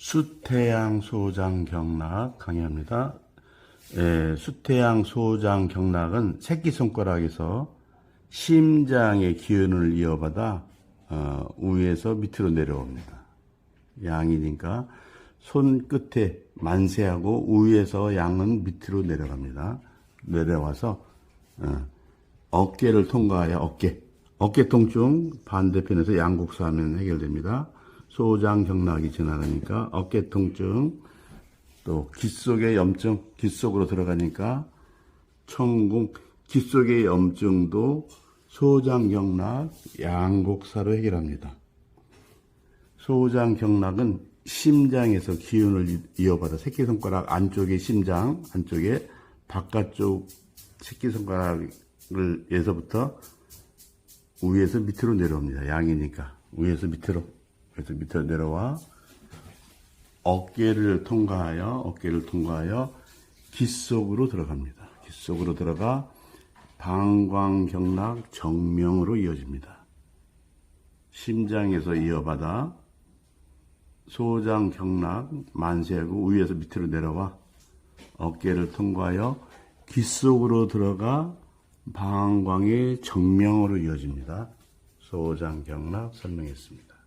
수태양 소장 경락 강의합니다. 예, 수태양 소장 경락은 새끼손가락에서 심장의 기운을 이어받아 어, 위에서 밑으로 내려옵니다. 양이니까 손 끝에 만세하고 위에서 양은 밑으로 내려갑니다. 내려와서 어, 어깨를 통과하여 어깨, 어깨 통증 반대편에서 양곡사 하면 해결됩니다. 소장 경락이 지나가니까 어깨 통증, 또 귓속의 염증, 귓속으로 들어가니까 천궁, 귓속의 염증도 소장 경락, 양곡사로 해결합니다. 소장 경락은 심장에서 기운을 이어받아 새끼손가락 안쪽에 심장, 안쪽에 바깥쪽 새끼손가락을 에서부터 위에서 밑으로 내려옵니다. 양이니까. 위에서 밑으로. 그래서 밑으로 내려와 어깨를 통과하여, 어깨를 통과하여 귓속으로 들어갑니다. 귓속으로 들어가 방광경락 정명으로 이어집니다. 심장에서 이어받아 소장 경락 만세하고 위에서 밑으로 내려와 어깨를 통과하여 귓속으로 들어가 방광의 정명으로 이어집니다. 소장 경락 설명했습니다.